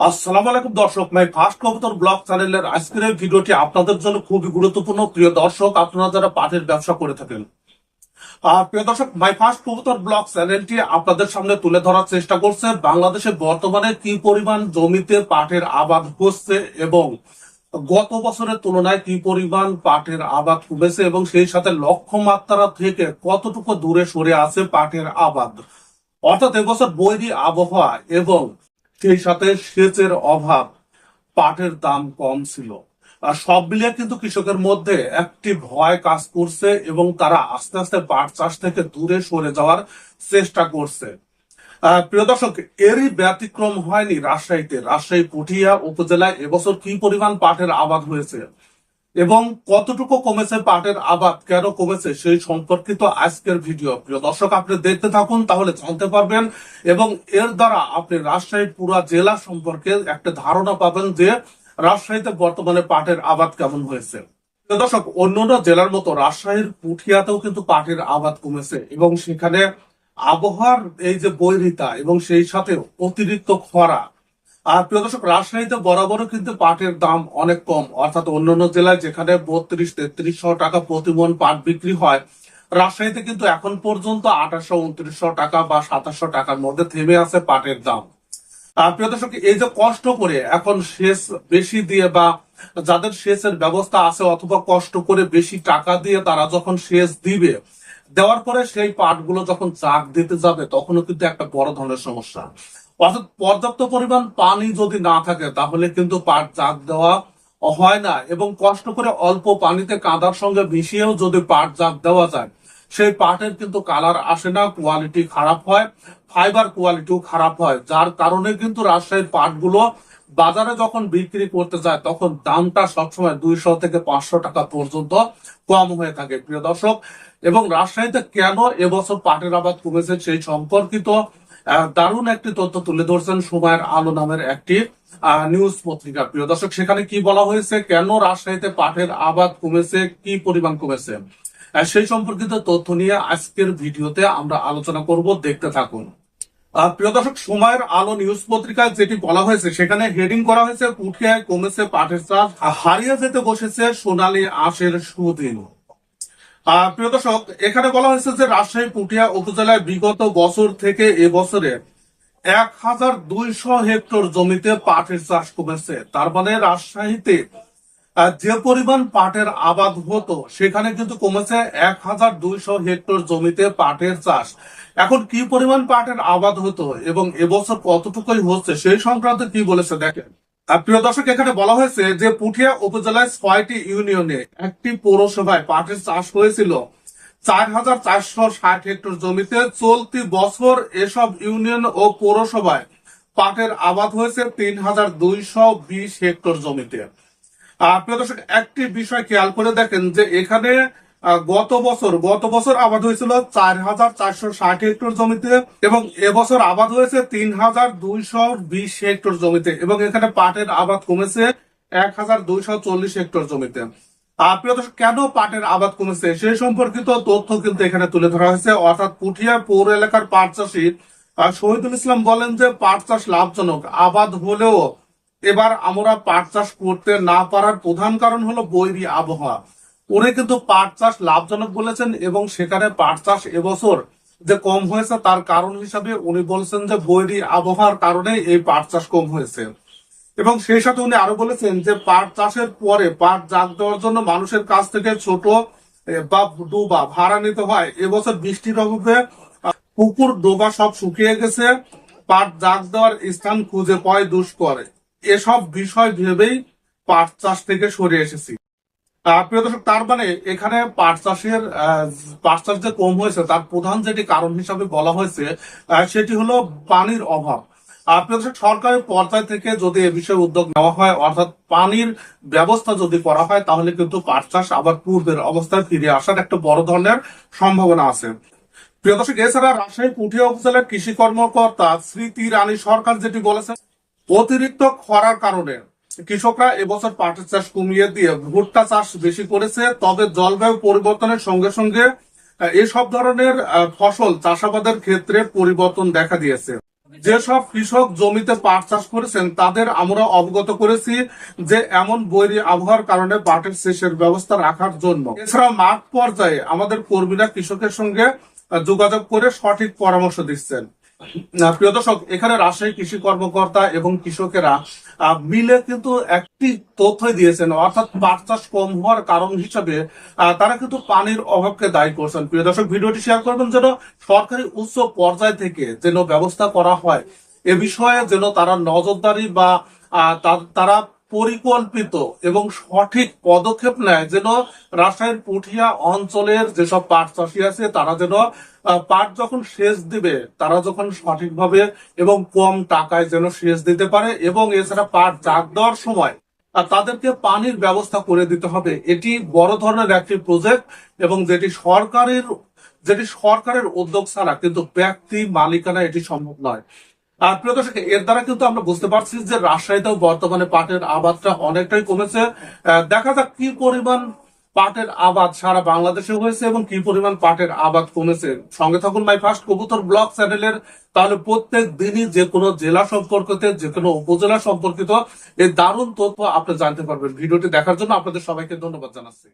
আসসালামু আলাইকুম দর্শক, মাই ফার্স্ট কবুতর ব্লগ চ্যানেলের আজকের ভিডিওটি আপনাদের জন্য খুবই গুরুত্বপূর্ণ। প্রিয় দর্শক, আপনারা যারা পাটের ব্যবসা করে থাকেন, আর প্রিয় দর্শক, মাই ফার্স্ট কবুতর ব্লগ চ্যানেলটি আপনাদের সামনে তুলে ধরার চেষ্টা করছে, বাংলাদেশে বর্তমানে কি পরিমাণ জমিতে পাটের আবাদ হচ্ছে এবং গত বছরের তুলনায় কি পরিমাণ পাটের আবাদ কমেছে এবং সেই সাথে লক্ষ্যমাত্রা থেকে কতটুকু দূরে সরে আছে পাটের আবাদ? অর্থাৎ এবছর বৈরী আবহাওয়া এবং সেই সাথে সেচের অভাব পাটের দাম কম ছিল। আর সব মিলিয়ে কিন্তু কৃষকের মধ্যে একটি ভয় কাজ করছে এবং তারা আস্তে আস্তে পাট চাষ থেকে দূরে সরে যাওয়ার চেষ্টা করছে। প্রিয় দর্শক, এরই ব্যতিক্রম হয়নি রাজশাহীতে। রাজশাহী, পুঠিয়া উপজেলায় এবছর কি পরিমাণ পাটের আবাদ হয়েছে? এবং কতটুকু কমেছে পাটের আবাদ, কেন কমেছে সেই সম্পর্কিত আজকের ভিডিও। প্রিয় দর্শক, আপনি দেখতে থাকুন, তাহলে জানতে পারবেন। এবং এর দ্বারা আপনি রাজশাহী পুরা জেলা সম্পর্কে একটা ধারণা পাবেন যে রাজশাহীতে বর্তমানে পাটের আবাদ কেমন হয়েছে। দর্শক, অন্যান্য জেলার মতো রাজশাহীর পুঠিয়াতেও কিন্তু পাটের আবাদ কমেছে। এবং সেখানে আবহাওয়ার এই যে বৈরিতা এবং সেই সাথে অতিরিক্ত খরা আর প্রিয় দর্শক, রাজশাহীতে বরাবরও কিন্তু পাটের দাম অনেক কম। অর্থাৎ অন্যান্য জেলায় যেখানে বত্রিশ, তেত্রিশশো টাকা প্রতি মন পাট বিক্রি হয়, রাজশাহীতে কিন্তু এখন পর্যন্ত আঠাশশো উনত্রিশশো টাকা বা সাতাশশো টাকার মধ্যে থেমে আছে পাটের দাম। প্রিয় দর্শক, এই যে কষ্ট করে এখন সেচ বেশি দিয়ে বা যাদের সেচের ব্যবস্থা আছে অথবা কষ্ট করে বেশি টাকা দিয়ে তারা যখন সেচ দিবে, দেওয়ার পরে সেই পাটগুলো যখন চাক দিতে যাবে, তখনও কিন্তু একটা বড় ধরনের সমস্যা। অর্থাৎ পর্যাপ্ত পরিমাণ পানি যদি না থাকে, তাহলে কিন্তু পাট জাগ দেওয়া হয় না এবং কষ্ট করে অল্প পানিতে কাদার সঙ্গে মিশিয়েও যদি পাট জাগ দেওয়া যায়, সেই পাটের কিন্তু কালার আসে না কোয়ালিটি খারাপ হয় ফাইবার কোয়ালিটিও খারাপ হয়, যার কারণে কিন্তু রাজশাহীর পাটগুলো বাজারে যখন বিক্রি করতে যায়, তখন দামটা সবসময় দুইশো থেকে পাঁচশো টাকা পর্যন্ত কম হয়ে থাকে। প্রিয় দর্শক, এবং রাজশাহীতে কেন এবছর পাটের আবাদ কমেছে সেই সম্পর্কিত দারুণ একটি তথ্য তুলে ধরছেন সময়ের আলো নামের একটি নিউজ পত্রিকা। প্রিয় দর্শক, সেখানে কি বলা হয়েছে? কেন রাজশাহীতে পাটের আবাদ কমেছে? কি পরিমাণ কমেছে? সেই সম্পর্কিত তথ্য নিয়ে আজকের ভিডিওতে আমরা আলোচনা করব। দেখতে থাকুন। প্রিয় দর্শক সময়ের আলো নিউজ পত্রিকায় যেটি বলা হয়েছে, সেখানে হেডিং করা হয়েছে পুঠিয়ায় কমেছে পাটের চাষ হারিয়ে যেতে বসেছে সোনালী আঁশের সুদিন। প্রিয় দর্শক, এখানে বলা হয়েছে যে রাজশাহী পুঠিয়া উপজেলায় বিগত বছর থেকে এবছরে এক হাজার দুইশো হেক্টর জমিতে পাটের চাষ কমেছে। তার মানে রাজশাহীতে যে পরিমাণ পাটের আবাদ হতো, সেখানে কিন্তু কমেছে এক হাজার দুইশো হেক্টর জমিতে পাটের চাষ। এখন কি পরিমাণ পাটের আবাদ হতো এবং এবছর কতটুকুই হচ্ছে, সেই সংক্রান্ত কি বলেছে দেখেন। প্রিয় দর্শক, এখানে বলা হয়েছে যে পুঠিয়া উপজেলায় ছয়টি ইউনিয়নে একটি পৌরসভায় পাটের চাষ হয়েছিল। চার হাজার চারশো ষাট হেক্টর জমিতে চলতি বছর এসব ইউনিয়ন ও পৌরসভায় পাটের আবাদ হয়েছে তিন হাজার দুইশো বিশ হেক্টর জমিতে। প্রিয় দর্শক, একটি বিষয় খেয়াল করে দেখেন যে এখানে গত বছর গত বছর আবাদ হয়েছিল চার হাজার চারশো ষাট হেক্টর জমিতে এবং এবছর আবাদ হয়েছে তিন হাজার দুইশো বিশ হেক্টর জমিতে এবং এখানে পাটের আবাদ কমেছে এক হাজার দুইশো চল্লিশ হেক্টর জমিতে। দর্শক, কেন পাটের আবাদ কমেছে? সেই সম্পর্কিত তথ্য কিন্তু এখানে তুলে ধরা হয়েছে। অর্থাৎ পুঠিয়া পৌর এলাকার পাট চাষী শহীদুল ইসলাম বলেন যে পাট চাষ লাভজনক, আবাদ হলেও এবার আমরা পাট চাষ করতে না পারার প্রধান কারণ হলো বৈরী আবহাওয়া। উনি কিন্তু পাট চাষ লাভজনক বলেছেন এবং সেখানে পাট চাষ এবছর যে কম হয়েছে তার কারণ হিসাবে উনি বলছেন যে বৈরী আবহাওয়ার কারণে এই পাট চাষ কম হয়েছে। এবং সেই সাথে উনি আরও বলেছেন যে পাট চাষের পরে পাট জাগ দেওয়ার জন্য মানুষের কাছ থেকে ছোট বা ডোবা ভাড়া নিতে হয়। এবছর বৃষ্টির অভাবে পুকুর, ডোবা সব শুকিয়ে গেছে। পাট জাগ দেওয়ার স্থান খুঁজে পায় দুষ্কর। এসব বিষয় ভেবেই পাট চাষ থেকে সরে এসেছি। প্রিয় দর্শক, তার মানে এখানে পাট চাষের পাট চাষ যে কম হয়েছে, তার প্রধান যেটি কারণ হিসাবে বলা হয়েছে সেটি হলো পানির অভাব। দর্শক, সরকারের পর্যায় থেকে যদি এ বিষয়ে উদ্যোগ নেওয়া হয়, অর্থাৎ পানির ব্যবস্থা যদি করা হয়, তাহলে কিন্তু পাট চাষ আবার পূর্বের অবস্থায় ফিরে আসার একটা বড় ধরনের সম্ভাবনা আছে। প্রিয় দর্শক, এছাড়া রাজশাহী পুঠিয়া উপজেলার কৃষি কর্মকর্তা স্মৃতি রানী সরকার যেটি বলেছেন, অতিরিক্ত খরার কারণে কৃষকরা এবছর পাটের চাষ কমিয়ে দিয়ে ভুট্টা চাষ বেশি করেছে, তবে জলবায়ু পরিবর্তনের সঙ্গে সঙ্গে এসব ধরনের ফসল চাষাবাদের ক্ষেত্রে পরিবর্তন দেখা দিয়েছে। যেসব কৃষক জমিতে পাট চাষ করেছেন, তাদের আমরা অবগত করেছি যে এমন বৈরী আবহাওয়ার কারণে পাটের শেষের ব্যবস্থা রাখার জন্য। এছাড়া মাঠ পর্যায়ে আমাদের কর্মীরা কৃষকের সঙ্গে যোগাযোগ করে সঠিক পরামর্শ দিচ্ছেন। প্রিয় দর্শক, এখানে রাজশাহী কৃষি কর্মকর্তা এবং কৃষকেরা মিলে কিন্তু একটি তথ্য দিয়েছেন, অর্থাৎ পাট চাষ কম হওয়ার কারণ হিসাবে তারা কিন্তু পানির অভাবকে দায়ী করছেন। প্রিয় দর্শক, ভিডিওটি শেয়ার করবেন যেন সরকারি উচ্চ পর্যায় থেকে যেন ব্যবস্থা করা হয়, এ বিষয়ে যেন তারা নজরদারি বা তারা পরিকল্পিত এবং সঠিক পদক্ষেপ নেয় যেন রাজশাহীর পুঠিয়া অঞ্চলের যেসব পাট চাষি আছে, তারা যেন পাট যখন সেচ দিবে, তারা যখন সঠিকভাবে এবং কম টাকায় যেন সেচ দিতে পারে এবং এছাড়া পাট জাগ দেওয়ার সময় তাদেরকে পানির ব্যবস্থা করে দিতে হবে। এটি বড় ধরনের একটি প্রজেক্ট এবং যেটি সরকারের যেটি সরকারের উদ্যোগ ছাড়া কিন্তু ব্যক্তি, মালিকানা এটি সম্ভব নয়। আর প্রিয় দর্শক, এর দ্বারা কিন্তু আমরা বুঝতে পারছি যে রাজশাহীতেও বর্তমানে পাটের আবাদটা অনেকটাই কমেছে। দেখা যাক কি পরিমাণ পাটের আবাদ সারা বাংলাদেশে হয়েছে এবং কি পরিমাণ পাটের আবাদ কমেছে। সঙ্গে থাকুন মাই ফার্স্ট কবুতর ব্লগ চ্যানেলের। তাহলে প্রত্যেক দিনই যে কোনো জেলা সম্পর্কিত, যে কোনো উপজেলা সম্পর্কিত এই দারুণ তথ্য আপনি জানতে পারবেন। ভিডিওটি দেখার জন্য আপনাদের সবাইকে ধন্যবাদ জানাচ্ছি।